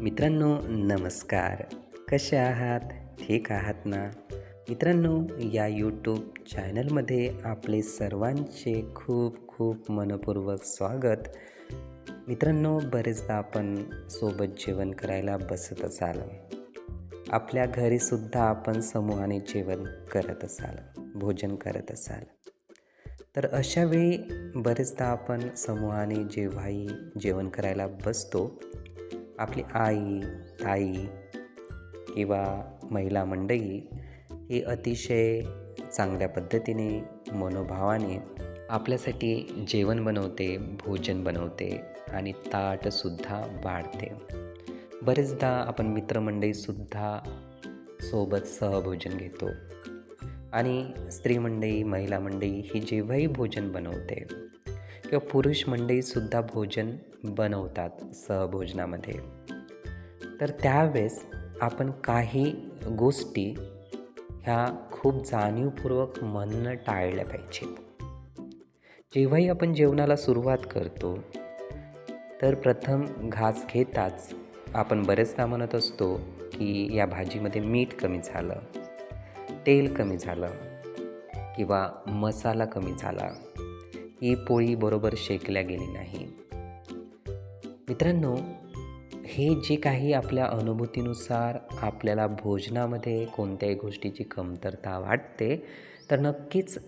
मित्रांनो नमस्कार. कसे आहात? ठीक आहात ना? मित्रांनो या यूट्यूब चॅनलमध्ये आपले सर्वांचे खूप खूप मनपूर्वक स्वागत. मित्रांनो बरेचदा आपण सोबत जेवण करायला बसत असाल आपल्या घरीसुद्धा आपण समूहाने जेवण करत असाल भोजन करत असाल. तर अशा वेळी बरेचदा आपण समूहाने जेव्हाही जेवण करायला बसतो आपली आई ताई किंवा महिला मंडळी ही अतिशय चांगल्या पद्धतीने मनोभावाने आपल्यासाठी जेवण बनवते भोजन बनवते आणि ताटसुद्धा वाढते. बरेचदा आपण मित्रमंडळीसुद्धा सोबत सहभोजन घेतो आणि स्त्री मंडळी महिला मंडळी ही जेव्हाही भोजन बनवते किंवा पुरुष मंडळीसुद्धा भोजन बनवतात सहभोजनामध्ये. तर त्यावेळेस आपण काही गोष्टी ह्या खूप जाणीवपूर्वक म्हणणं टाळल्या पाहिजेत जेव्हाही आपण जेवणाला सुरुवात करतो तर प्रथम घास घेताच आपण बरेचदा म्हणत असतो की या भाजीमध्ये मीठ कमी झालं तेल कमी झालं किंवा मसाला कमी झाला. ही पोळी बरोबर शेकल्या गेली नाही. मित्रांनो हे जे काही आपल्या अनुभूतीनुसार आपल्याला भोजनामध्ये कोणत्याही गोष्टीची कमतरता वाटते तर नक्कीच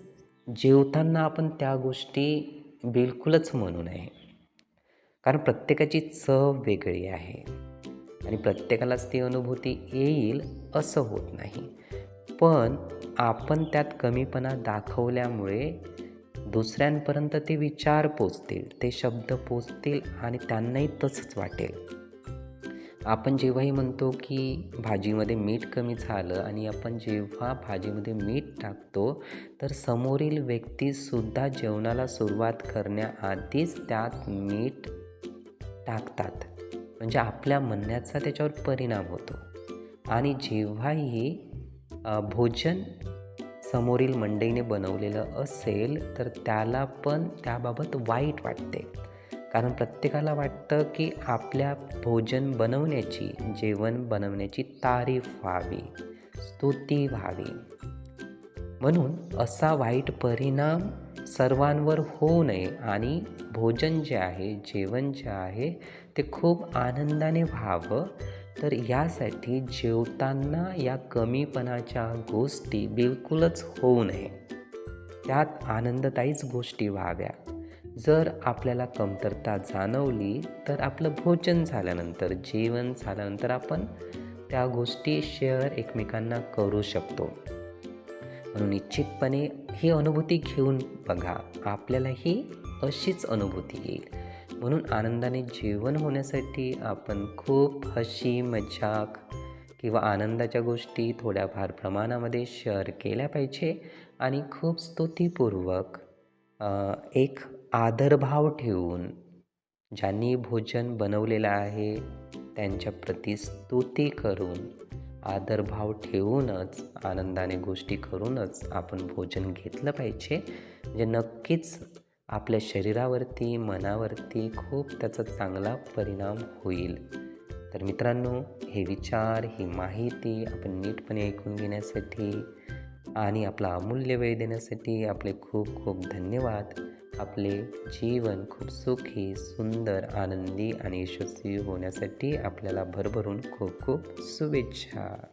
जेवताना आपण त्या गोष्टी बिलकुलच म्हणू नये. कारण प्रत्येकाची चव वेगळी आहे आणि प्रत्येकालाच ती अनुभूती येईल असं होत नाही. पण आपण त्यात कमीपणा दाखवल्यामुळे दुसऱ्यांपर्यंत ते विचार पोचतील ते शब्द पोचतील आणि त्यांनाही तसंच वाटेल. आपण जेव्हाही म्हणतो की भाजीमध्ये मीठ कमी झालं आणि आपण जेव्हा भाजीमध्ये मीठ टाकतो तर समोरील व्यक्तीसुद्धा जेवणाला सुरुवात करण्याआधीच त्यात मीठ टाकतात. म्हणजे आपल्या म्हणण्याचा त्याच्यावर परिणाम होतो. आणि जेव्हाही भोजन समोरील मंडईने बनवलेलं असेल तर त्याला पण त्याबाबत वाईट वाटते. कारण प्रत्येकाला वाटतं की आपल्या भोजन बनवण्याची जेवण बनवण्याची तारीफ व्हावी स्तुती व्हावी. म्हणून असा वाईट परिणाम सर्वांवर होऊ नये आणि भोजन जे आहे जेवण जे आहे ते खूप आनंदाने व्हावं. तर यासाठी जेवताना या कमीपणाच्या गोष्टी बिलकुलच होऊ नये. त्यात आनंददायीच गोष्टी व्हाव्या. जर आपल्याला कमतरता जाणवली तर आपलं भोजन झाल्यानंतर जेवण झाल्यानंतर आपण त्या गोष्टी शेअर एकमेकांना करू शकतो. म्हणून निश्चितपणे ही अनुभूती घेऊन बघा आपल्यालाही अशीच अनुभूती येईल. म्हणून आनंदाने जेवण होण्यासाठी आपण खूप हशी मजाक किंवा आनंदाच्या गोष्टी थोड्याफार प्रमाणामध्ये शेअर केल्या पाहिजे आणि खूप स्तुतीपूर्वक एक आदरभाव ठेवून ज्यांनी भोजन बनवलेलं आहे त्यांच्या प्रति स्तुती करून आदरभाव ठेवूनच आनंदाने गोष्टी करूनच आपण भोजन घेतलं पाहिजे. म्हणजे नक्कीच आपल्या शरीरावरती मनावरती खूप त्याचा चांगला परिणाम होईल. तर मित्रांनो हे विचार ही माहिती आपण नीटपणे ऐकून घेण्यासाठी आणि आपला अमूल्य वेळ देण्यासाठी आपले खूप खूप धन्यवाद. आपले जीवन खूप सुखी सुंदर आनंदी आणि यशस्वी होण्यासाठी आपल्याला भरभरून खूप खूप शुभेच्छा.